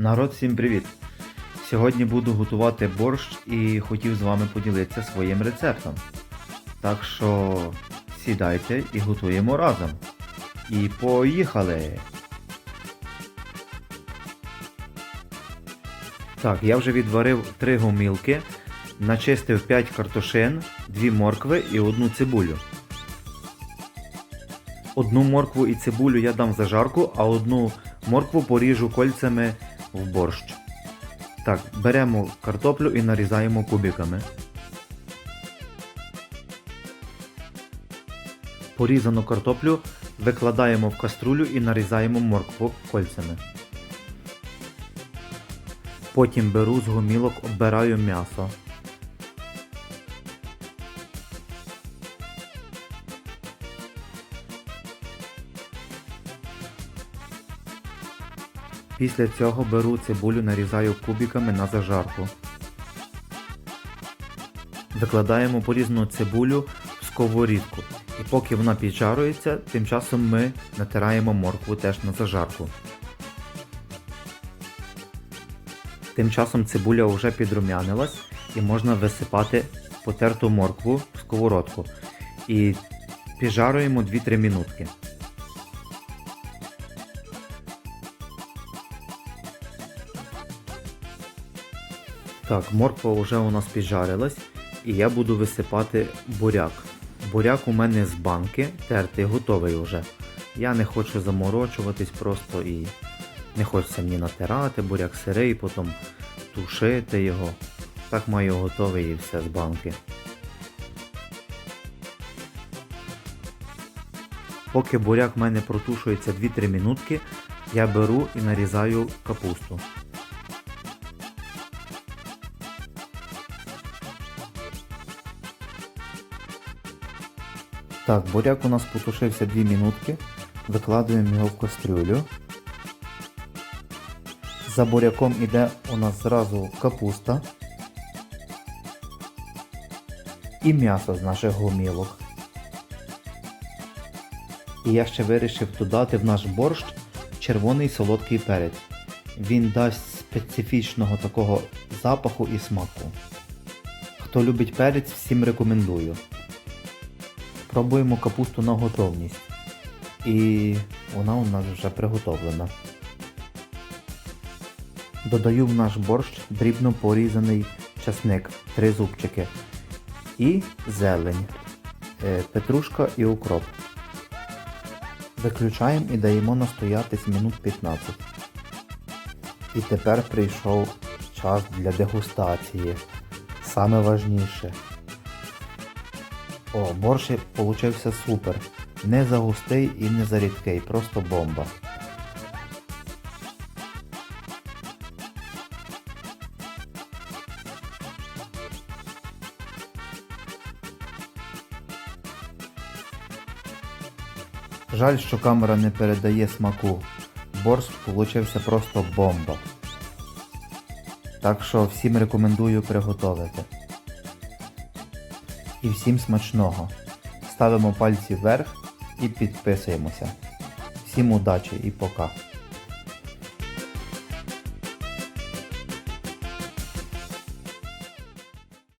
Народ, всім привіт! Сьогодні буду готувати борщ і хотів з вами поділитися своїм рецептом. Так що сідайте і готуємо разом. І поїхали! Так, я вже відварив 3 гомілки, начистив 5 картошин, 2 моркви і одну цибулю. Одну моркву і цибулю я дам зажарку, а одну моркву поріжу кольцями в борщ. Так, беремо картоплю і нарізаємо кубиками. Порізану картоплю викладаємо в каструлю і нарізаємо моркву кольцями. Потім беру з гумілок оббираю м'ясо. Після цього беру цибулю, нарізаю кубиками на зажарку. Викладаємо порізану цибулю в сковорідку. І поки вона піджарується, тим часом ми натираємо моркву теж на зажарку. Тим часом цибуля вже підрумянилась і можна висипати потерту моркву в сковородку. І піджаруємо 2-3 минутки. Так, морква вже у нас піджарилась і я буду висипати буряк. Буряк у мене з банки, тертий, готовий вже. Я не хочу заморочуватись просто і не хочеться мені натирати буряк сирий, потім тушити його. Так маю готовий і все з банки. Поки буряк в мене протушується 2-3 минутки, я беру і нарізаю капусту. Так, буряк у нас потушився 2 минутки. Викладуємо його в кастрюлю. За буряком іде у нас зразу капуста і м'ясо з наших гомілок. І я ще вирішив додати в наш борщ червоний солодкий перець. Він дасть специфічного такого запаху і смаку. Хто любить перець, всім рекомендую. Пробуємо капусту на готовність. І вона у нас вже приготовлена. Додаю в наш борщ дрібно порізаний часник, 3 зубчики. І зелень, е, петрушка і укроп. Виключаємо і даємо настоятись минут 15. І тепер прийшов час для дегустації. Саме важніше. О, борщ получився супер. Не загустий і не зарідкий, просто бомба. Жаль, що камера не передає смаку. Борщ получився просто бомба. Так що всім рекомендую приготувати. І всім смачного. Ставимо пальці вверх і підписуємося. Всім удачі і пока.